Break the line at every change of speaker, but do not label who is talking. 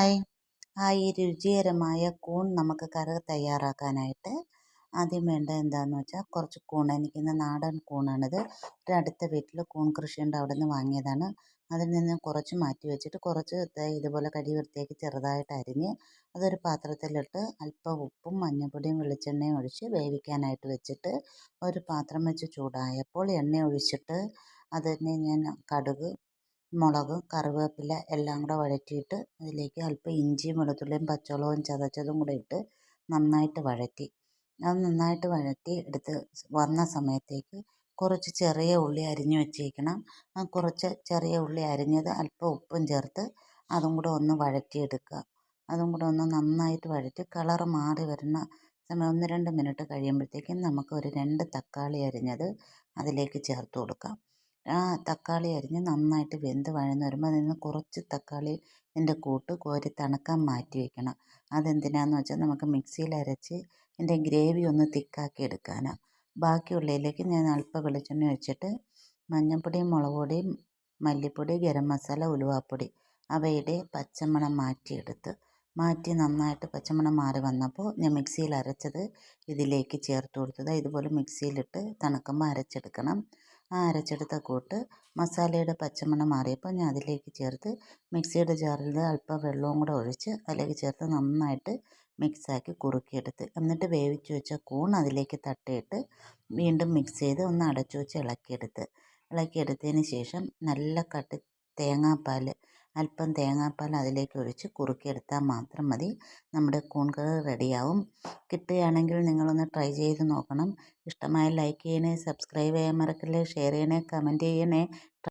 Hi hi ഈ രുചികരമായ കൂൺ നമുക്ക് കറി തയ്യാറാക്കാനായിട്ട് ആദ്യം വേണ്ട എന്താണെന്ന് വെച്ചാൽ കുറച്ച് കൂൺ. എനിക്കിന്ന് നാടൻ കൂണാണിത്. ഒരു അടുത്ത വീട്ടിൽ കൂൺ കൃഷിയുണ്ട്. അവിടെ നിന്ന് വാങ്ങിയതാണ്. അതിൽ നിന്ന് കുറച്ച് മാറ്റി വെച്ചിട്ട് കുറച്ച് ഇതുപോലെ കടി വൃത്തിയാക്കി ചെറുതായിട്ട് അരിഞ്ഞ് അതൊരു പാത്രത്തിലിട്ട് അല്പം ഉപ്പും മഞ്ഞൾപ്പൊടിയും വെളിച്ചെണ്ണയും ഒഴിച്ച് വേവിക്കാനായിട്ട് വെച്ചിട്ട് ഒരു പാത്രം വെച്ച് ചൂടായപ്പോൾ എണ്ണ ഒഴിച്ചിട്ട് അതിനെ ഞാൻ കടുക് മുളക് കറിവേപ്പില എല്ലാം കൂടെ വഴറ്റിയിട്ട് അതിലേക്ക് അല്പം ഇഞ്ചിയും വെളുത്തുള്ളിയും പച്ചമുളകും ചതച്ചതും കൂടെ ഇട്ട് നന്നായിട്ട് വഴറ്റി. അത് നന്നായിട്ട് വഴറ്റി എടുത്ത് വന്ന സമയത്തേക്ക് കുറച്ച് ചെറിയ ഉള്ളി അരിഞ്ഞ് വെച്ചേക്കണം. ആ കുറച്ച് ചെറിയ ഉള്ളി അരിഞ്ഞത് അല്പം ഉപ്പും ചേർത്ത് അതും കൂടെ ഒന്ന് വഴറ്റിയെടുക്കുക. അതും കൂടെ ഒന്ന് നന്നായിട്ട് വഴറ്റി കളർ മാറി വരുന്ന സമയം ഒന്ന് രണ്ട് മിനിറ്റ് കഴിയുമ്പോഴത്തേക്കും നമുക്ക് ഒരു രണ്ട് തക്കാളി അരിഞ്ഞത് അതിലേക്ക് ചേർത്ത് കൊടുക്കാം. ആ തക്കാളി അരിഞ്ഞ് നന്നായിട്ട് വെന്ത് വഴന്ന് വരുമ്പോൾ അതിൽ നിന്ന് കുറച്ച് തക്കാളി ഇതിന്റെ കൂട്ട് കോരി തണുക്കാൻ മാറ്റി വയ്ക്കണം അതെന്തിനാണെന്ന് വെച്ചാൽ നമുക്ക് മിക്സിയിൽ അരച്ച് ഇതിന്റെ ഗ്രേവി ഒന്ന് തിക്കാക്കി എടുക്കാനാണ് ബാക്കിയുള്ളതിലേക്ക് ഞാൻ അല്പം വെളിച്ചെണ്ണ ഒഴിച്ചിട്ട് മഞ്ഞൾപ്പൊടിയും മുളക് പൊടിയും മല്ലിപ്പൊടി ഗരം മസാല ഉലുവാപ്പൊടി അവയുടെ പച്ചമണം മാറ്റിയെടുത്ത് മാറ്റി നന്നായിട്ട് പച്ചമണം മാറി വന്നപ്പോൾ ഞാൻ മിക്സിയിൽ അരച്ചത് ഇതിലേക്ക് ചേർത്ത് കൊടുത്തത്. ഇതുപോലെ മിക്സിയിലിട്ട് തണുക്കുമ്പോൾ അരച്ചെടുക്കണം. ആ അരച്ചെടുത്ത കൂട്ട് മസാലയുടെ പച്ചമണം മാറിയപ്പോൾ ഞാൻ അതിലേക്ക് ചേർത്ത് മിക്സിയുടെ ജാറിൽ അല്പം വെള്ളവും കൂടെ ഒഴിച്ച് അതിലേക്ക് ചേർത്ത് നന്നായിട്ട് മിക്സാക്കി കുറുക്കിയെടുത്ത്. എന്നിട്ട് വേവിച്ച് വെച്ച കൂൺ അതിലേക്ക് തട്ടിയിട്ട് വീണ്ടും മിക്സ് ചെയ്ത് ഒന്ന് അടച്ചു വെച്ച് ഇളക്കിയെടുത്ത്. ഇളക്കിയെടുത്തതിന് ശേഷം നല്ല കട്ടി തേങ്ങാപ്പാൽ അല്പം തേങ്ങാപ്പാൽ അതിലേക്ക് ഒഴിച്ച് കുറുക്കിയെടുത്താൽ മാത്രം മതി. നമ്മുടെ കൂൺ കറി റെഡിയാവും. കിട്ടുകയാണെങ്കിൽ നിങ്ങളൊന്ന് ട്രൈ ചെയ്ത് നോക്കണം. ഇഷ്ടമായ ലൈക്ക് ചെയ്യണേ സബ്സ്ക്രൈബ് ചെയ്യാൻ മറക്കല്ലേ ഷെയർ ചെയ്യണേ കമന്റ് ചെയ്യണേ.